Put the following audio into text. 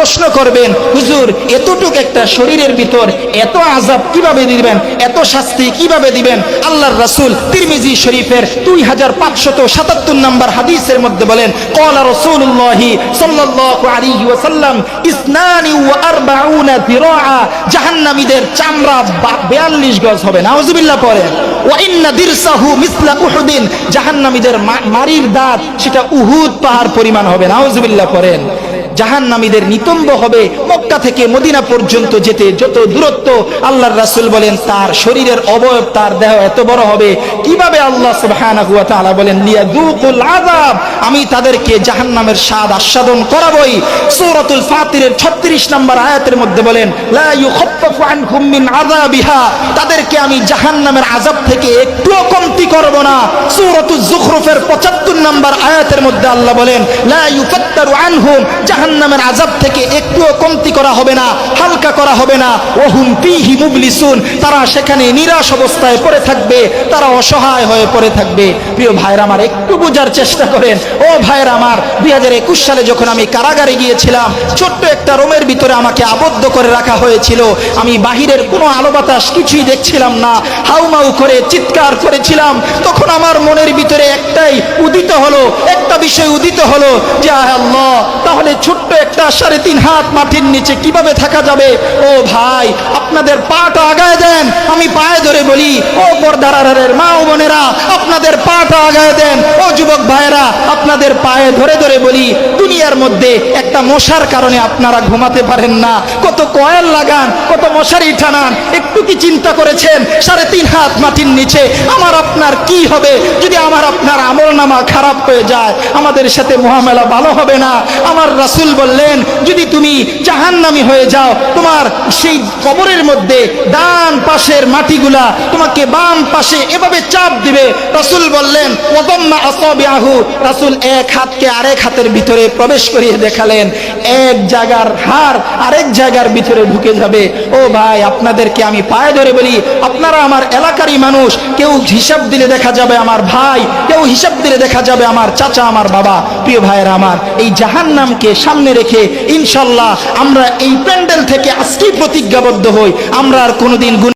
প্রশ্ন করবেন, হুজুর, এতটুক একটা শরীরের ভিতর এত আজাব কীভাবে দিবেন? এত শাস্তি কীভাবে দিবেন? আল্লাহর রাসূল তিরমিজি শরীফের দুই হাজার পাঁচশত সাতাত্তর নম্বর হাদিসের মধ্যে বলেন কলা রসুল্লাহি ওয়াসাল্লাম, ইসনানি জাহান্নামীদের চামড়া বা- 42 গজ হবে। নাউজুবিল্লাহ পড়েন। জাহান্নামীদের মারির দাঁত, সেটা উহুদ পাহাড় পরিমাণ হবে। নাউজুবিল্লাহ পড়েন। জাহান্নামীদের নিতম্ব হবে মক্কা থেকে মদিনা পর্যন্ত যেতে। যত দূরত্ব আল্লাহর রাসূল বলেন, তার শরীরের অবয়ব, তার দেহ এত বড় হবে। কীভাবে আল্লাহ বলেন আমি তাদেরকে জাহান্নামের স্বাদ আস্বাদন করাবই। সূরাতুল ফাতিরের 36 নম্বর আয়াতের মধ্যে বলেন, লা তাদেরকে আমি জাহান্নামের আযাব থেকে একটুও কমতি করব না। সূরাতুজ জুখরুফের 75 নম্বর আয়াতের মধ্যে আল্লাহ বলেন, লা ইউফাত্তারু আনহুম জাহান্নামের আযাব থেকে একটুও কমতি করা হবে না, হালকা করা হবে না। ওহুম ফীহি মুবলিসুন, তারা সেখানে নিরাশ অবস্থায় পড়ে থাকবে, তারা অসহায় হয়ে পড়ে থাকবে। প্রিয় ভাইরা আমার, একটু বোঝার চেষ্টা করেন। ও ভাইরা আমার, দুই হাজার একুশ সালে যখন আমি কারাগারে গিয়েছিলাম, ছোট্ট একটা রুমের ভিতরে আমাকে আবদ্ধ করে রাখা হয়েছিল। আমি বাহিরের কোনো আলো বাতাস কিছুই দেখছিলাম না। হাউমাউ করে চিৎকার করেছিলাম। তখন আমার মনের ভিতরে একটাই উদিত হলো, একটা বিষয় উদিত হলো যে আল্লাহ, তাহলে ছোট্ট একটা সাড়ে তিন হাত মাটির নিচে কীভাবে থাকা যাবে? ও ভাই, আপনাদের পাটা আগায় দেন, আমি পায়ে ধরে বলি, ও পর্দারের মা আপনাদের পাটা আগায় দেন। ও যুবক ভাইয়েরা, আপনাদের পায়ে ধরে ধরে বলি, দুনিয়ার মধ্যে একটা মশার কারণে আপনারা ঘুমাতে পারেন না। কত কয়েল লাগান, কত মশারি টানান, একটু কি চিন্তা করেছেন? সাড়ে তিন হাত মাটির নিচে, আমার আপনার কি হবে? যদি আমার আপনার আমল নামা খারাপ হয়ে যায়, আমাদের সাথে মহামেলা ভালো হবে না। আমার রাসূল বললেন, যদি তুমি জাহান্নামী হয়ে যাও, তোমার সেই কবরের মধ্যে ডান পাশের মাটিগুলা তোমাকে বাম পাশে এভাবে চাপ দিবে রাসূল বললেন, ওয়াদাম্মা আসাবিআহু রাসূল এক হাতকে আরেক হাতের ভিতরে প্রবেশ করিয়ে দেখালেন, এক জায়গার হার আরেক জায়গার ভিতরে ঢুকে যাবে। ও ভাই, আপনাদেরকে আমি পায়ে ধরে বলি, আপনারা আমার এলাকারই মানুষ, কেউ হিসাব দিলে দেখা যাবে আমার ভাই, কেউ হিসাব দিলে দেখা যাবে আমার চাচা, আমার বাবা। প্রিয় ভাইয়েরা আমার, এই জাহান নামকে সামনে রেখে ইনশাল্লাহ আমরা এই প্যান্ডেল থেকে আজকেই প্রতিজ্ঞাবদ্ধ হই। আমরা আর কোনোদিন